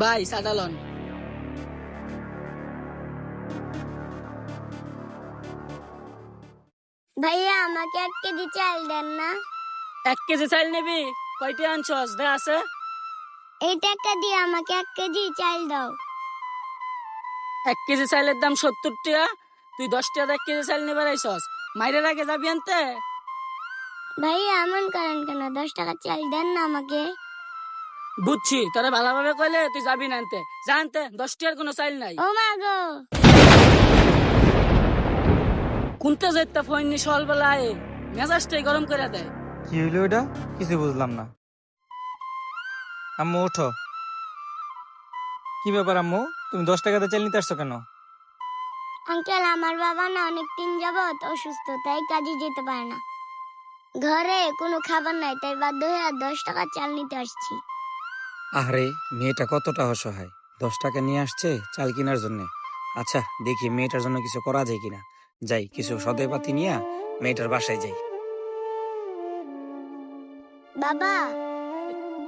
ভাই সাটালন ভাইয়া আমাকে এক কেজি চাল দেন না। এক কেজি চাল নিবি? কয়টি আনছস? দে আছে। এই টাকা দিয়ে আমাকে এক কেজি চাল দাও। এক কেজি চাইলের দাম সত্তর টাকা। তুই দশ টাকা এক কেজি চাল নিবার আইসস মাইরের আগে যাবি আনতে? ভাইয়া এমন করেন কেন? দশ টাকা চাল দেন না আমাকে। বুঝছি তোরে ভালোভাবে কইলে তুই যাবি না আনতে। যা আনতে দশ টাকার কোনো চাইল নাই। ও মা গো। কুনতে যাইতে ফোন নি সকাল বেলায় মেজাজটাই গরম করে দেয় কি হইল এটা কিছু বুঝলাম না। আম্মু ওঠো কি ব্যাপার আম্মু? তুমি দশ টাকাতে চাল নিতে আসছো কেন? আঙ্কেল আমার বাবা না অনেক দিন যাবত অসুস্থ তাই কাজে যেতে পারে না। ঘরে কোনো খাবার নাই তাই বাধ্য হয়ে আর দশ টাকা চাল নিতে আসছি। আরে মেয়েটা কতটা অসহায়? দশ টাকা নিয়ে আসছে চাল কেনার জন্য। আচ্ছা দেখি মেয়েটার জন্য কিছু করা যায় কিনা। যাই কিছু সদয় পাতি নিয়ে মেয়েটার বাসায় যাই। বাবা!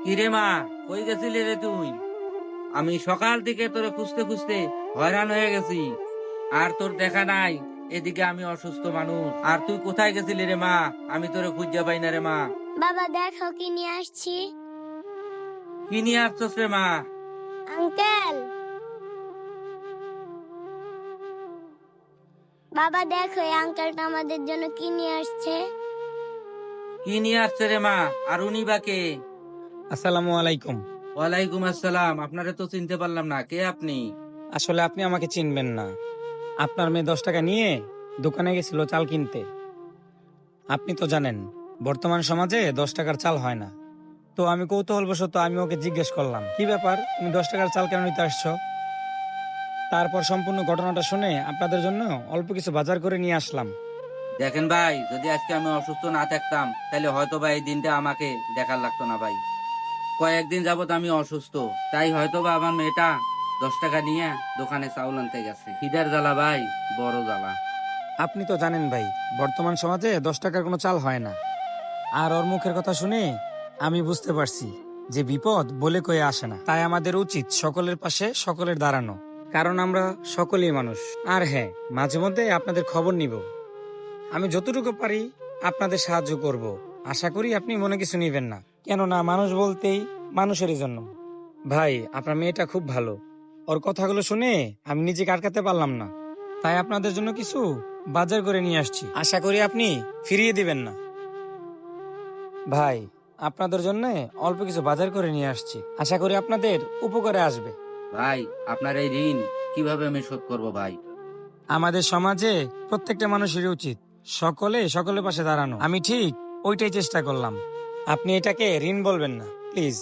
কিরে মা কই গেছিলি রে তুই? আমি সকাল থেকে তোরে খুঁজতে খুঁজতে হয়রান হয়ে গেছি। আর তোর দেখা নাই এদিকে আমি অসুস্থ মানুষ। আর তুই কোথায় গেছিলি রে মা? আমি তোরে খুঁজে পাই না রে মা। বাবা দেখো কি নিয়ে আসছি। কি নিয়ে আসছস রে মা? আঙ্কেল। বাবা দেখো এই আঙ্কেলটা আমাদের জন্য কি নিয়ে আসছে? কি নিয়ে আসছে রে মা? আর উনি বা কে? আসসালামু আলাইকুম। ওয়ালাইকুম আসসালাম। আপনারে তো চিনতে পারলাম না। কে আপনি? আসলে আপনি আমাকে চিনবেন না। আপনার মেয়ে দশ টাকা নিয়ে দোকানে গেছিল চাল কিনতে। আপনি তো জানেন বর্তমান সমাজে দশ টাকার চাল হয় না। তো আমি কৌতূহলবশত আমি ওকে জিজ্ঞেস করলাম কি ব্যাপার? তুমি দশ টাকার চাল কেন নিতে আসছো? তারপর সম্পূর্ণ ঘটনাটা শুনে আপনাদের জন্য অল্প কিছু বাজার করে নিয়ে আসলাম। দেখেন ভাই যদি আজকে আমি অসুস্থ না থাকতাম তাহলে হয়তো বা এই দিনটা আমাকে দেখার লাগতো না ভাই। কয়েকদিন যাবত আমি অসুস্থ তাই হয়তো বা আমার মেয়েটা দশ টাকা নিয়ে দোকানে চাউল আনতে গেছে। খিদার জ্বালা ভাই বড় জ্বালা। আপনি তো জানেন ভাই বর্তমান সমাজে দশ টাকার কোনো চাল হয় না। আর ওর মুখের কথা শুনে আমি বুঝতে পারছি যে বিপদ বলে কয়ে আসে না। তাই আমাদের উচিত সকলের পাশে সকলের দাঁড়ানো। কারণ আমরা সকলেই মানুষ। আর হ্যাঁ মাঝে মধ্যে আপনাদের খবর নিব। আমি যতটুকু পারি আপনাদের সাহায্য করব। আশা করি আপনি মনে কিছু নিবেন না। কেননা মানুষ বলতেই মানুষেরই জন্য। ভাই, আপনার মেয়েটা খুব ভালো। ওর কথাগুলো শুনে আমি নিজেকে আটকাতে পারলাম না। তাই আপনাদের জন্য কিছু বাজার করে নিয়ে আসছি। আশা করি আপনি ফিরিয়ে দিবেন না। ভাই আপনাদের জন্য অল্প কিছু বাজার করে নিয়ে আসছি। আশা করি আপনাদের উপকারে আসবে। ভাই আপনার এই ঋণ কীভাবে আমি শোধ করব ভাই? আমাদের সমাজে প্রত্যেকটা মানুষেরই উচিত। সকলে সকলের পাশে দাঁড়ানো। আমি ঠিক ওইটাই চেষ্টা করলাম। আপনি এটাকে ঋণ বলবেন না প্লিজ।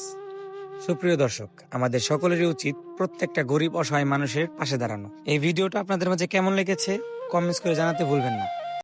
সুপ্রিয় দর্শক আমাদের সকলেরই উচিত প্রত্যেকটা গরিব অসহায় মানুষের পাশে দাঁড়ানো। এই ভিডিওটা আপনাদের মাঝে কেমন লেগেছে কমেন্টস করে জানাতে ভুলবেন না।